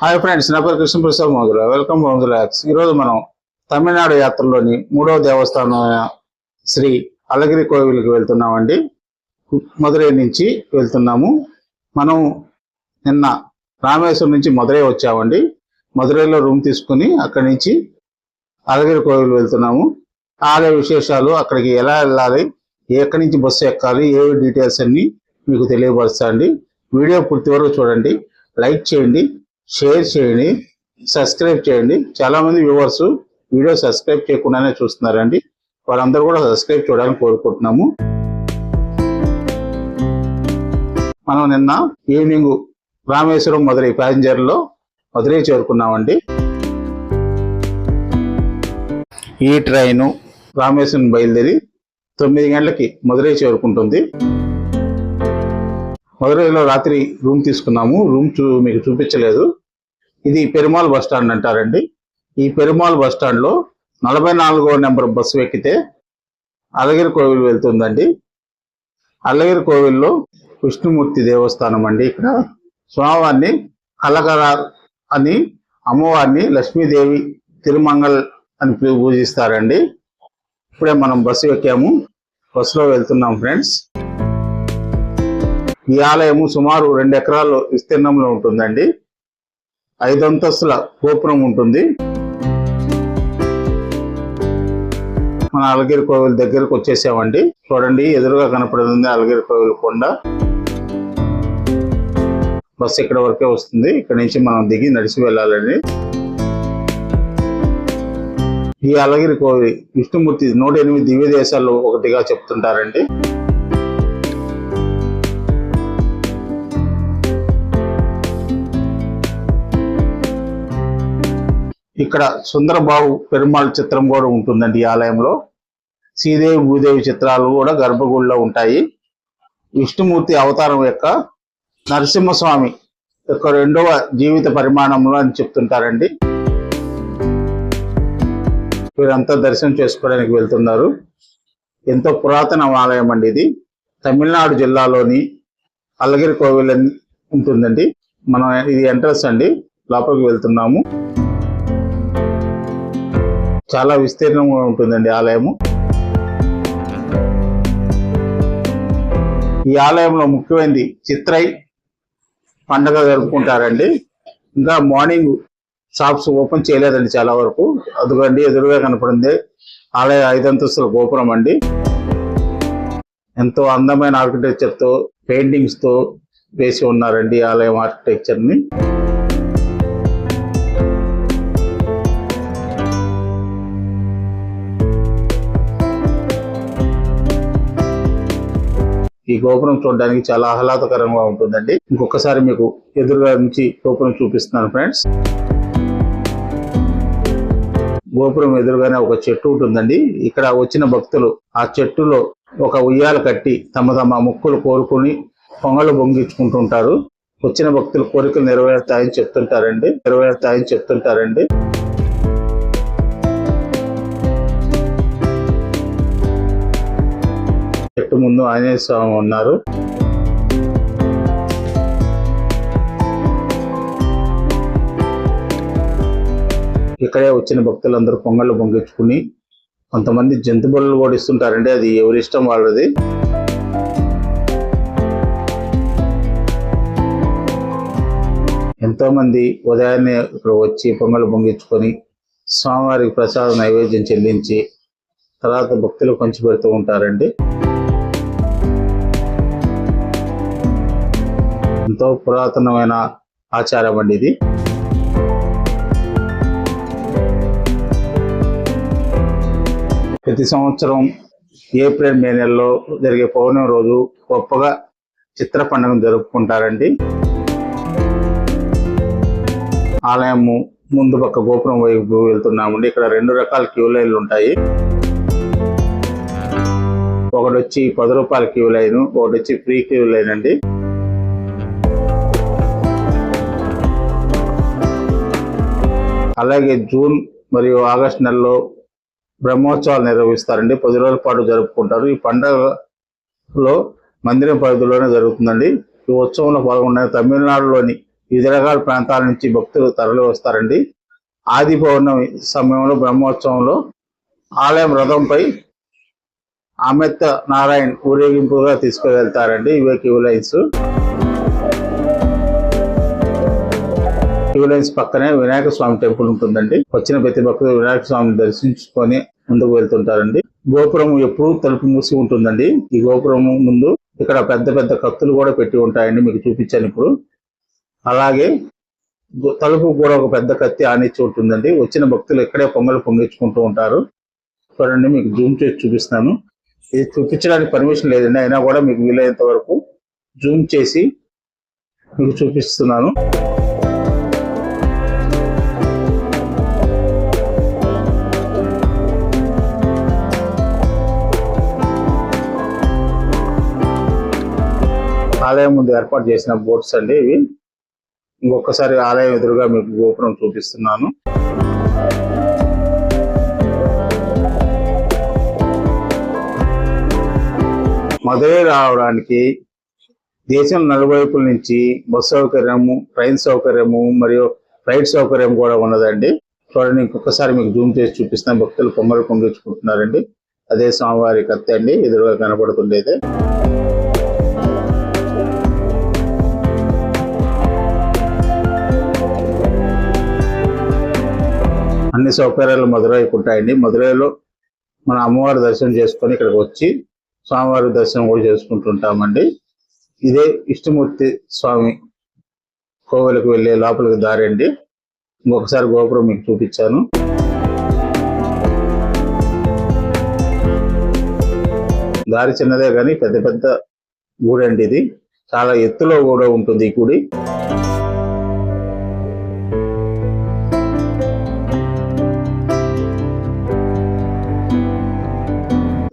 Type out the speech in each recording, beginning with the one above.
Hi friends నా పేరు Krishnaprasad Modula. Welcome మోదులాక్స్ ఈరోజు మనం తమిళనాడు యాత్రలోని మూడవ దేవస్థానమైన శ్రీ అలగిరి కోవిల్కి వెళ్తున్నామండి. మదురై నుంచి వెళ్తున్నాము. మనం నిన్న రామేశ్వరం నుంచి మదురై వచ్చామండి. మదురైలో రూమ్ తీసుకుని అక్కడి నుంచి అలగిరి కోవిల్ వెళ్తున్నాము. ఆలయ విశేషాలు అక్కడికి ఎలా వెళ్ళాలి ఎక్కడి నుంచి బస్సు ఎక్కాలి ఏ డీటెయిల్స్ అన్నీ మీకు తెలియపరుస్తా అండి వీడియో పూర్తి వరకు చూడండి. లైక్ చేయండి. షేర్ చేయండి సబ్స్క్రైబ్ చేయండి. చాలా మంది వ్యూవర్స్ వీడియో సబ్స్క్రైబ్ చేయకుండానే చూస్తున్నారండి. వాళ్ళందరూ కూడా సబ్స్క్రైబ్ చేయడానికి కోరుకుంటున్నాము. మనం నిన్న ఈవినింగ్ రామేశ్వరం మధురై ప్యాసింజర్లో మధురై చేరుకున్నామండి. ఈ ట్రైను రామేశ్వరం బయలుదేరి తొమ్మిది గంటలకి మధురై చేరుకుంటుంది. మధురైలో రాత్రి రూమ్ తీసుకున్నాము. రూమ్ చూ మీకు చూపించలేదు. ఇది పెరుమాల్ బస్ స్టాండ్ అంటారండి. ఈ పెరుమాల్ బస్ స్టాండ్లో నలభై నాలుగో నెంబర్ బస్సు ఎక్కితే అలగిరి కోవిల్ వెళ్తుందండి. అల్లగిరి కోవిల్లో విష్ణుమూర్తి దేవస్థానం అండి ఇక్కడ. స్వామివారిని కలకర అని అమ్మవారిని లక్ష్మీదేవి తిరుమంగల్ అని పూజిస్తారండి. ఇప్పుడే మనం బస్సు ఎక్కాము. బస్సులో వెళ్తున్నాం ఫ్రెండ్స్. ఈ ఆలయము సుమారు రెండు ఎకరాలు విస్తీర్ణంలో ఉంటుందండి. ఐదు అంతస్తుల గోపురం ఉంటుంది. మన అలగిరి కోవిల్ దగ్గరకు వచ్చేసామండి. చూడండి ఎదురుగా కనపడుతుంది అలగిరి కోవిల్ కొండ. బస్సు ఇక్కడ వరకే వస్తుంది. ఇక్కడ నుంచి మనం దిగి నడిచి వెళ్ళాలండి. ఈ అలగిరి కోవిల్ విష్ణుమూర్తి నూట ఎనిమిది దివ్య దేశాల్లో ఒకటిగా చెప్తుంటారండి. ఇక్కడ సుందరబాబు పెరుమాళ్ చిత్రం కూడా ఉంటుందండి ఈ ఆలయంలో. శ్రీదేవి భూదేవి చిత్రాలు కూడా గర్భగుడిలో ఉంటాయి. విష్ణుమూర్తి అవతారం యొక్క నరసింహస్వామి యొక్క రెండవ జీవిత పరిమాణంలో అని చెప్తుంటారండి. వీరంతా దర్శనం చేసుకోవడానికి వెళ్తున్నారు. ఎంతో పురాతన ఆలయం అండి ఇది. తమిళనాడు జిల్లాలోని అల్లగిరి కోవిల్ అని ఉంటుందండి. మనం ఇది ఎంట్రన్స్ అండి. లోపలికి వెళ్తున్నాము. చాలా విస్తీర్ణంగా ఉంటుందండి ఆలయము. ఈ ఆలయంలో ముఖ్యమైనది చిత్రై పండగ జరుపుకుంటారండి. ఇంకా మార్నింగ్ షాప్స్ ఓపెన్ చేయలేదండి చాలా వరకు. అదిగండి ఎదురుగా కనపడింది ఆలయ ఐదంతస్తుల గోపురం అండి. ఎంతో అందమైన ఆర్కిటెక్చర్తో పెయింటింగ్స్తో వేసి ఉన్నారండి ఆలయం ఆర్కిటెక్చర్ని. గోపురం చూడడానికి చాలా ఆహ్లాదకరంగా ఉంటుందండి. ఇంకొకసారి మీకు ఎదురుగా నుంచి గోపురం చూపిస్తున్నాను ఫ్రెండ్స్. గోపురం ఎదురుగానే ఒక చెట్టు ఉంటుందండి. ఇక్కడ వచ్చిన భక్తులు ఆ చెట్టులో ఒక ఉయ్యాల కట్టి తమ తమ ముక్కులు కోరుకుని పొంగలు బొంగించుకుంటుంటారు వచ్చిన భక్తుల కోరికలు నెరవేరుతాయని చెప్తుంటారండి. నెరవేరుతాయని చెప్తుంటారండి. చెట్టు ముందు ఆంజనేయ స్వామి ఉన్నారు. ఇక్కడే వచ్చిన భక్తులందరూ పొంగళ్ళు పొంగించుకుని కొంతమంది జంతు బలులు కూడా అది ఎవరి ఇష్టం వాళ్ళది. ఎంతోమంది ఉదయాన్నే ఇక్కడ వచ్చి పొంగలు పొంగించుకొని స్వామివారికి ప్రసాద నైవేద్యం చెల్లించి తర్వాత భక్తులు పంచిపెడుతూ ఉంటారండి. ఎంతో పురాతనమైన ఆచారం అండి ఇది. ప్రతి సంవత్సరం ఏప్రిల్ మే నెలలో జరిగే పౌర్ణమి రోజు గొప్పగా చిత్ర పండుగను జరుపుకుంటారండి. ఆలయము ముందు పక్క గోపురం వైపు వెళ్తున్నామండి. ఇక్కడ రెండు రకాల క్యూ లైన్లు ఉంటాయి. ఒకటి వచ్చి పది రూపాయల క్యూ లైన్ ఒకటి వచ్చి ఫ్రీ క్యూ లైన్ అండి. అలాగే జూన్ మరియు ఆగస్ట్ నెలలో బ్రహ్మోత్సవాలు నిర్వహిస్తారండి. పది రోజుల పాటు జరుపుకుంటారు. ఈ పండుగలో మందిరం పరిధిలోనే జరుగుతుందండి. ఈ ఉత్సవంలో పాల్గొనే తమిళనాడులోని వివిధ రకాల ప్రాంతాల నుంచి భక్తులు తరలి వస్తారండి ఆది పౌర్ణమి సమయంలో బ్రహ్మోత్సవంలో ఆలయం రథంపై అమిత్ నారాయణ్ ఊరేగింపుగా తీసుకువెళ్తారండి. ఇవే క్యూ లైన్స్. క్యూ లైన్స్ పక్కనే వినాయక స్వామి టెంపుల్ ఉంటుందండి. వచ్చిన ప్రతి భక్తులు వినాయక స్వామిని దర్శించుకొని ముందుకు వెళ్తుంటారండి. గోపురం ఎప్పుడు తలుపు మూసి ఉంటుందండి. ఈ గోపురం ముందు ఇక్కడ పెద్ద పెద్ద కత్తులు కూడా పెట్టి ఉంటాయండి మీకు చూపించాను ఇప్పుడు. అలాగే తలుపు కూడా ఒక పెద్ద కత్తి ఆనిచ్చి ఉంటుందండి. వచ్చిన భక్తులు ఇక్కడే పొంగలు పొంగించుకుంటూ ఉంటారు. చూడండి మీకు జూమ్ చేసి చూపిస్తాను. ఇది చూపించడానికి పర్మిషన్ లేదండి. అయినా కూడా మీకు వీలైనంత వరకు జూమ్ చేసి మీకు చూపిస్తున్నాను. ఆలయం ముందు ఏర్పాటు చేసిన బోట్స్ అండి ఇవి. ఇంకొకసారి ఆలయం ఎదురుగా మీకు గోపురం చూపిస్తున్నాను. మదురై రావడానికి దేశం నలువైపుల నుంచి బస్సు సౌకర్యము ట్రైన్ సౌకర్యము మరియు ఫ్లైట్ సౌకర్యం కూడా ఉన్నదండి. చూడండి ఇంకొకసారి మీకు జూమ్ చేసి చూపిస్తాను. భక్తులు కొమ్మలు పొంగించుకుంటున్నారండి అదే స్వామివారి కత్తి అండి ఎదురుగా కనబడుతుండేది. అన్ని సౌకర్యాలు మధురైకి ఉంటాయండి. మదురైలో మన అమ్మవారి దర్శనం చేసుకొని ఇక్కడికి వచ్చి స్వామివారి దర్శనం కూడా చేసుకుంటుంటామండి. ఇదే ఇష్టమూర్తి స్వామి కోవెలకు వెళ్ళే లోపలికి దారి అండి. ఇంకొకసారి గోపురం మీకు చూపించాను. దారి చిన్నదే కానీ పెద్ద పెద్ద గుడి అండి ఇది. చాలా ఎత్తులో కూడా ఉంటుంది ఈ గుడి.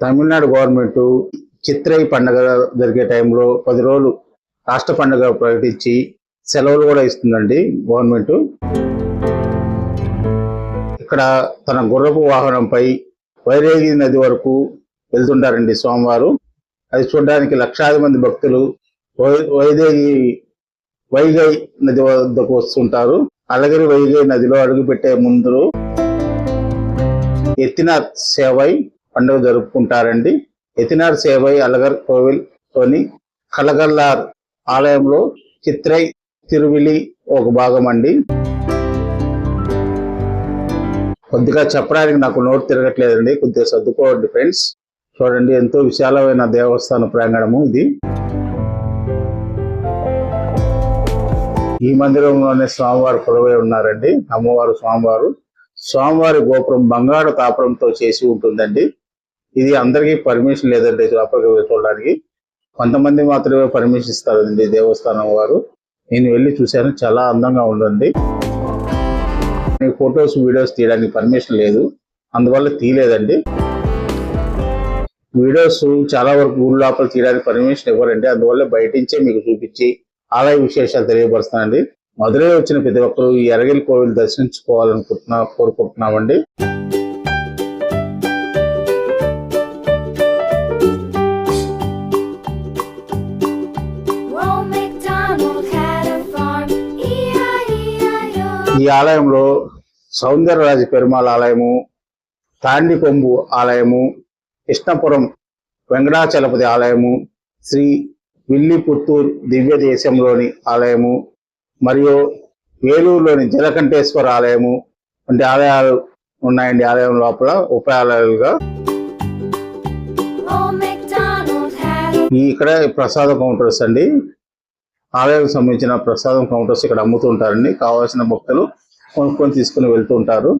తమిళనాడు గవర్నమెంట్ చిత్రై పండుగ జరిగే టైంలో పది రోజులు రాష్ట్ర పండుగ ప్రకటించి సెలవులు కూడా ఇస్తుందండి గవర్నమెంట్. ఇక్కడ తన గుర్రపు వాహనంపై వైరేగి నది వరకు వెళ్తుంటారండి సోమవారం అది చూడడానికి లక్షాది మంది భక్తులు వై- వైదేగి వైగై నది వద్దకు వస్తుంటారు. అలగిరి వైగై నదిలో అడుగుపెట్టే ముందు ఎత్తినాథ్ సేవై పండుగ జరుపుకుంటారండి. ఎతినార్ సేవై అలగర్ కోవిల్ తోని కలగల్లార్ ఆలయంలో చిత్రై తిరువిలి ఒక భాగం అండి కొద్దిగా చెప్పడానికి నాకు నోరు తిరగట్లేదండి. కొద్దిగా సర్దుకోండి ఫ్రెండ్స్. చూడండి ఎంతో విశాలమైన దేవస్థాన ప్రాంగణము ఇది. ఈ మందిరంలోనే స్వామివారు కొలువై ఉన్నారండి. అమ్మవారు స్వామివారు. స్వామివారి గోపురం బంగారు తాపరంతో చేసి ఉంటుందండి. ఇది అందరికీ పర్మిషన్ లేదండి లోపలికి చూడడానికి కొంతమంది మాత్రమే పర్మిషన్ ఇస్తారండి దేవస్థానం వారు. నేను వెళ్ళి చూశాను చాలా అందంగా ఉందండి. ఫొటోస్ వీడియోస్ తీయడానికి పర్మిషన్ లేదు. అందువల్ల తీయలేదండి. వీడియోస్ చాలా వరకు ఊరు లోపల తీయడానికి పర్మిషన్ ఇవ్వరండి. అందువల్ల బయట మీకు చూపించి ఆలయ విశేషాలు తెలియపరుస్తానండి. మధురై వచ్చిన ప్రతి ఒక్కరు ఈ ఎరగిలి కోవిల్ దర్శించుకోవాలనుకుంటున్నా కోరుకుంటున్నామండి. ఈ ఆలయంలో సౌందరరాజ పెరుమాళ్ ఆలయము తాండికొంబు ఆలయము కృష్ణపురం వెంకటాచలపతి ఆలయము శ్రీ విల్లిపుత్తూర్ దివ్య దేశంలోని ఆలయము మరియు వేలూరులోని జలకంఠేశ్వర ఆలయము వంటి ఆలయాలు ఉన్నాయండి. ఆలయం లోపల ఉప ఆలయాలుగా ఈ ఇక్కడ ప్రసాద కౌంటర్స్ అండి. ఆలయానికి సంబంధించిన ప్రసాదం కౌంటర్స్ ఇక్కడ అమ్ముతూ ఉంటారండి కావాల్సిన భక్తులు కొనుక్కొని తీసుకుని వెళ్తూ ఉంటారు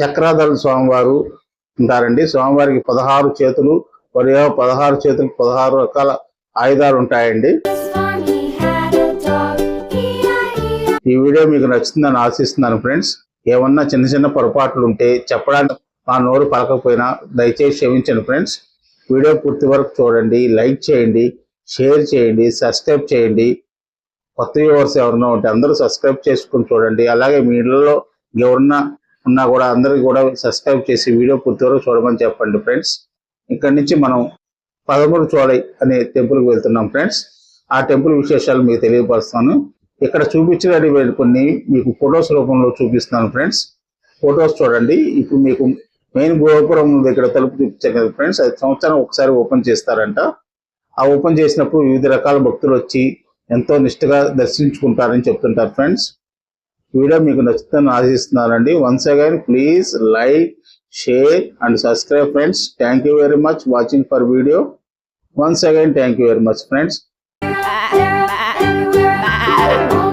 చక్రాధర స్వామివారు ఉంటారండి. స్వామివారికి పదహారు చేతులు మరియు పదహారు చేతులకు పదహారు రకాల ఆయుధాలు ఉంటాయండి ఈ వీడియో మీకు నచ్చిందని ఆశిస్తున్నాను ఫ్రెండ్స్. ఏమన్నా చిన్న చిన్న పొరపాట్లు ఉంటే చెప్పడానికి మా నోరు పలకపోయినా దయచేసి క్షమించండి ఫ్రెండ్స్. వీడియో పూర్తి వరకు చూడండి లైక్ చేయండి షేర్ చేయండి సబ్స్క్రైబ్ చేయండి. కొత్త వ్యూవర్స్ ఎవరైనా ఉంటే అందరూ సబ్స్క్రైబ్ చేసుకుని చూడండి. అలాగే మీ ఇళ్ళలో ఎవరన్నా ఉన్నా కూడా అందరికి కూడా సబ్స్క్రైబ్ చేసి వీడియో పూర్తి వరకు చూడమని చెప్పండి ఫ్రెండ్స్. ఇక్కడి నుంచి మనం పదమూడు చోడై అనే టెంపుల్కి వెళ్తున్నాం ఫ్రెండ్స్. ఆ టెంపుల్ విశేషాలు మీకు తెలియపరుస్తాను. ఇక్కడ చూపించిన కొన్ని మీకు ఫొటోస్ రూపంలో చూపిస్తున్నాను ఫ్రెండ్స్. ఫొటోస్ చూడండి. ఇప్పుడు మీకు మెయిన్ గోపురం దగ్గర తలుపు చూపించాను కదా ఫ్రెండ్స్. అది సంవత్సరం ఒకసారి ఓపెన్ చేస్తారంట. ఆ ఓపెన్ చేసినప్పుడు వివిధ రకాల భక్తులు వచ్చి ఎంతో నిష్ఠగా దర్శించుకుంటారని చెప్తుంటారు ఫ్రెండ్స్. వీడియో మీకు నచ్చుతుందని ఆశిస్తున్నానండి. Once again please like share and subscribe friends. Thank you very much watching for video. Once again thank you very much friends There, everywhere, home